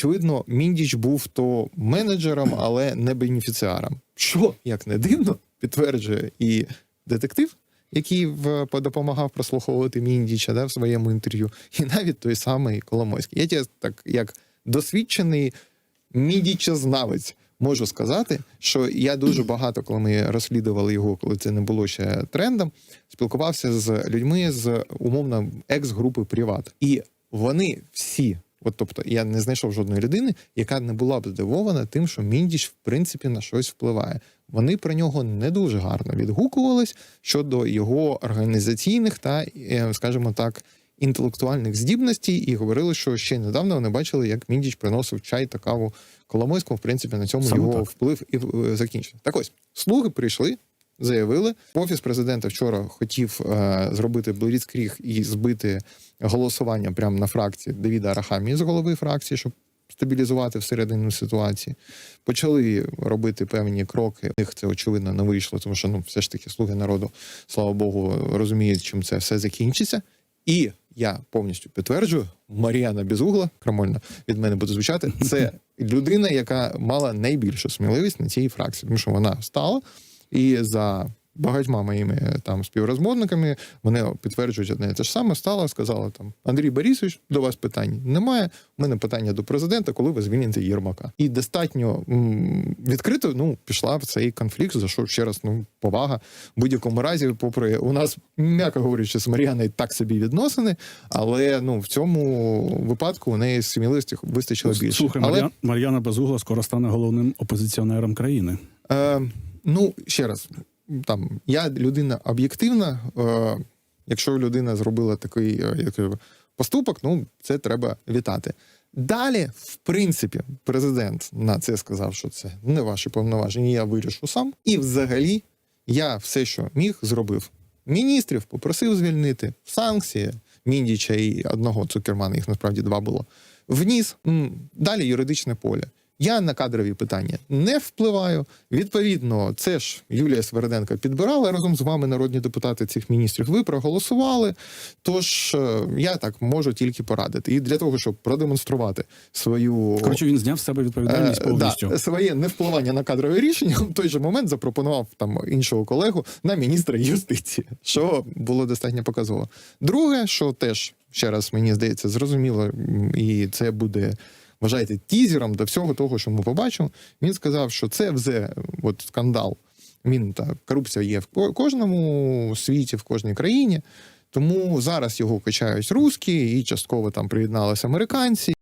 очевидно, Міндіч був то менеджером, але не бенефіціаром. Що, як не дивно, підтверджує і детектив, який в, допомагав прослуховувати Міндіча да, в своєму інтерв'ю, і навіть той самий Коломойський. Я тебе так, як досвідчений мідічознавець, можу сказати, що я дуже багато, коли ми розслідували його, коли це не було ще трендом, спілкувався з людьми з умовно екс-групи Приват. І вони всі, от тобто, я не знайшов жодної людини, яка не була б здивована тим, що Міндіч в принципі на щось впливає. Вони про нього не дуже гарно відгукувались щодо його організаційних та, е, скажімо так, інтелектуальних здібностей, і говорили, що ще недавно вони бачили, як Міндіч приносив чай та каву Коломойському. В принципі, на цьому Саме його так. вплив і е, закінчився. Так ось слуги прийшли. Заявили, офіс президента вчора хотів е, зробити бліцкріг і збити голосування прямо на фракції Давіда Арахамії з голови фракції, щоб стабілізувати всередину ситуації. Почали робити певні кроки. У них це очевидно не вийшло, тому що ну все ж таки слуги народу, слава Богу, розуміють, чим це все закінчиться. І я повністю підтверджую, Маріана Безугла, крамольно від мене буде звучати, це людина, яка мала найбільшу сміливість на цій фракції, тому що вона стала і за багатьма моїми е, там співрозмовниками вони підтверджують одне те ж саме. Стала, сказала там Андрій Борисович, до вас питань немає. У мене питання до президента, коли ви звільните Єрмака. І достатньо м, відкрито ну пішла в цей конфлікт. За що ще раз ну повага в будь-якому разі, попри у нас, м'яко говорячи, з Маріаною так собі відносини, але ну в цьому випадку у неї сміливості вистачило більше. Слухай, але Мар'я... Мар'яна Безугла скоро стане головним опозиціонером країни. Е, ну, ще раз, там я людина об'єктивна. Е, якщо людина зробила такий е, як, поступок, ну це треба вітати. Далі, в принципі, президент на це сказав, що це не ваші повноваження, я вирішу сам. І взагалі я все, що міг, зробив. Міністрів попросив звільнити санкції Міндіча і одного цукермана, їх насправді два було. Вніс далі юридичне поле. Я на кадрові питання не впливаю. Відповідно, це ж Юлія Сверденко підбирала разом з вами, народні депутати цих міністрів. Ви проголосували. Тож е, я так можу тільки порадити. І для того, щоб продемонструвати свою Коротше, він зняв з себе відповідальність Е, повністю. Да, своє невпливання на кадрове рішення в той же момент запропонував там іншого колегу на міністра юстиції, що було достатньо показово. Друге, що теж ще раз мені здається, зрозуміло, і це буде. Вважайте тізером до всього того, що ми побачимо. Він сказав, що це вже от скандал. Він та корупція є в кожному світі, в кожній країні. Тому зараз його качають русські, і частково там приєдналися американці.